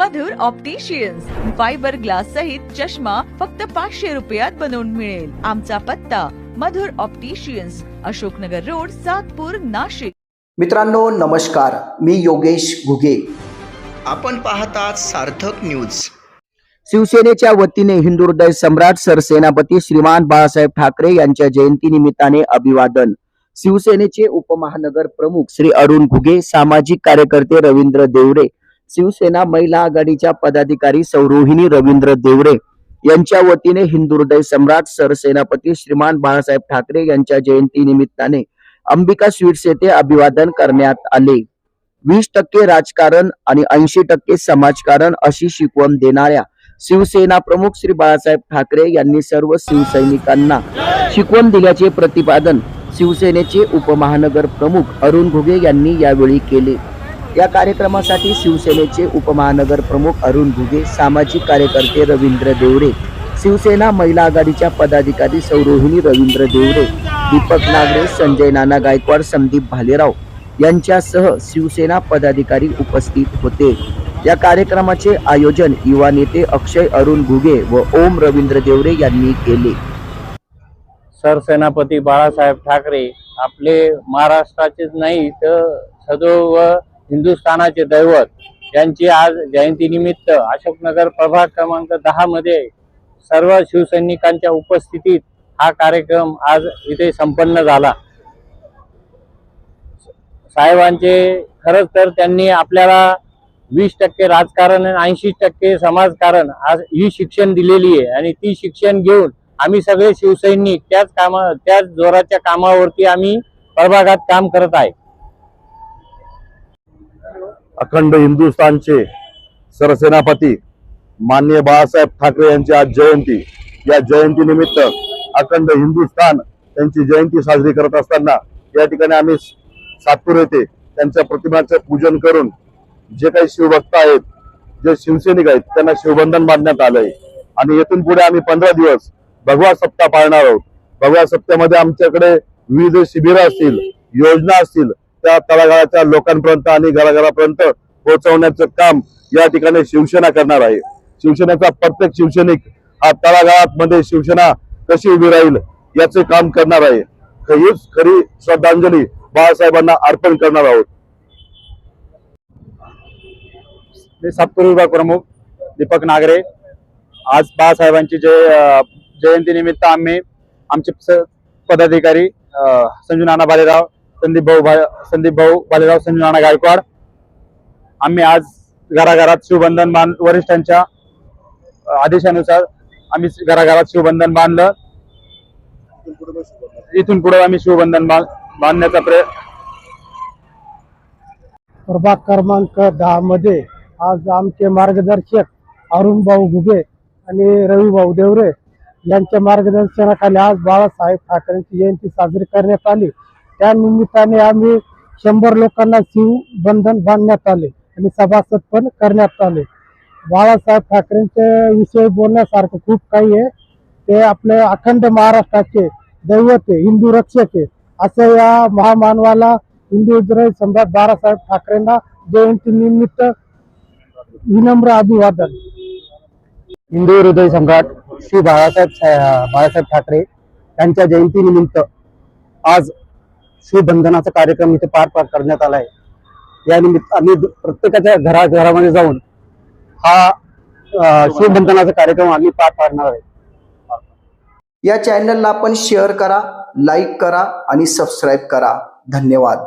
मधुर opticians fibre glass सहित चष्मा फक्त पाचशे रुपयात बनवून मिळेल. आमचा पत्ता मधुर ऑप्टिशियन्स अशोकनगर रोड सातपूर नाशिक. मित्रांनो नमस्कार. मी योगेश घुगे. आपण पाहतात सार्थक न्यूज शिवसेनेच्या वतीने हिंदू हृदय सम्राट सरसेनापती श्रीमान बाळासाहेब ठाकरे यांच्या जयंती निमित्ताने अभिवादन. शिवसेनेचे उपमहानगर प्रमुख श्री अरुण घुगे सामाजिक कार्यकर्ते रवींद्र देवरे शिवसेना महिला आघाडीच्या पदाधिकारी सौरोहिणी रवींद्र देवरे यांच्या वतीने हिंदू हृदय सम्राट सरसेनापती श्रीमान बाळासाहेब ठाकरे यांच्या जयंती निमित्ताने अंबिका स्वीट्स येथे अभिवादन करण्यात आले. वीस टक्के राजकारण आणि ऐंशी टक्के समाजकारण अशी शिकवण देणाऱ्या शिवसेना प्रमुख श्री बाळासाहेब ठाकरे यांनी सर्व शिवसैनिकांना शिकवण दिल्याचे प्रतिपादन शिवसेनेचे उपमहानगर प्रमुख अरुण घुगे यांनी यावेळी केले. या कार्यक्रमासाठी शिवसेनेचे उपमहानगर प्रमुख अरुण घुगे सामाजिक कार्यकर्ते रवींद्र देवरे शिवसेना महिला आघाडीच्या पदाधिकारी सौरोहिणी रवींद्र देवरे दीपक नागरे संजय नाना गायकवाड संदीप भालेराव यांच्यासह शिवसेना पदाधिकारी उपस्थित होते. या कार्यक्रमाचे आयोजन युवा नेते अक्षय अरुण घुगे व ओम रवींद्र देवरे यांनी केले. सरसेनापती बाळासाहेब ठाकरे आपले महाराष्ट्राचेच नाही तर सदैव हिंदुस्थानाचे दैवत. यांची आज जयंतीनिमित्त अशोकनगर प्रभाग क्रमांक दहा मध्ये सर्व शिवसैनिकांच्या उपस्थितीत हा कार्यक्रम आज इथे संपन्न झाला. साहेबांचे खरंच तर त्यांनी आपल्याला वीस टक्के राजकारण आणि ऐंशी टक्के समाजकारण आज ही शिक्षण दिलेली आहे आणि ती शिक्षण घेऊन आम्ही सगळे शिवसैनिक त्याच कामा त्याच जोराच्या कामावरती आम्ही प्रभागात काम करत आहे. अखंड हिंदुस्थानचे सरसेनापती माननीय बाळासाहेब ठाकरे यांची आज जयंती. या जयंतीनिमित्त अखंड हिंदुस्थान त्यांची जयंती साजरी करत असताना या ठिकाणी आम्ही सातपूर येथे त्यांच्या प्रतिमाचं पूजन करून जे काही शिवभक्त आहेत जे शिवसैनिक आहेत त्यांना शिवबंधन बांधण्यात आलंय. आणि येथून पुढे आम्ही पंधरा दिवस भगवा सप्ताह पाळणार आहोत. भगवा सप्त्यामध्ये आमच्याकडे विविध शिबिरं असतील योजना असतील त्या तळागाळाच्या लोकांपर्यंत आणि घराघरापर्यंत पोहोचवण्याचं काम या ठिकाणी शिवसेना करणार आहे. शिवसेनेचा प्रत्येक शिवसैनिक हा तळागाळात मध्ये शिवसेना कशी उभी राहील याचे काम करणार आहे. हीच खरी श्रद्धांजली बाळासाहेबांना अर्पण करणार आहोत. मी सातपूर विभाग प्रमुख दीपक नागरे. आज बाळासाहेबांची जय जयंती जयंतीनिमित्त आम्ही आमचे पदाधिकारी संजू नाना बालेराव संदीप भाऊ संदीप भाऊ बालेराव संजय नाना गायकवाड. आम्ही आज घराघरात शिवबंधन बांध वरिष्ठांच्या आदेशानुसार आम्ही घराघरात शिवबंधन बांधलं. इथून पुढे आम्ही शिवबंधन बांध बांधण्याचा प्रयत्न प्रभाग क्रमांक दहा मध्ये आज आमचे मार्गदर्शक अरुण भाऊ घुगे आणि रवी भाऊ देवरे यांच्या मार्गदर्शनाखाली आज बाळासाहेब ठाकरेंची जयंती साजरी करण्यात आली. त्या निमित्ताने आम्ही शंभर लोकांना शिवबंधन बांधण्यात आले आणि सभासद पण करण्यात आले. बाळासाहेब ठाकरेंच्या विषयी बोलण्यासारखं खूप काही आहे. ते आपले अखंड महाराष्ट्राचे दैवत आहे हिंदू रक्षक आहे. असं या महामानवाला हिंदू सम्राट बाळासाहेब ठाकरेंना जयंती निमित्त विनम्र अभिवादन. हिंदू हृदय सम्राट श्री बाळासाहेब बाळासाहेब ठाकरे यांच्या जयंतीनिमित्त आज शिवबंधनाचा कार्यक्रम इथे पार पार करण्यात आला आहे या निमित्त आम्ही प्रत्येकाच्या घरा घरामध्ये जाऊन हा अं, शिवबंधनाचा कार्यक्रम आम्ही पार पाडणार आहे. या चॅनलला आपण शेअर करा लाईक करा आणि सबस्क्राईब करा. धन्यवाद.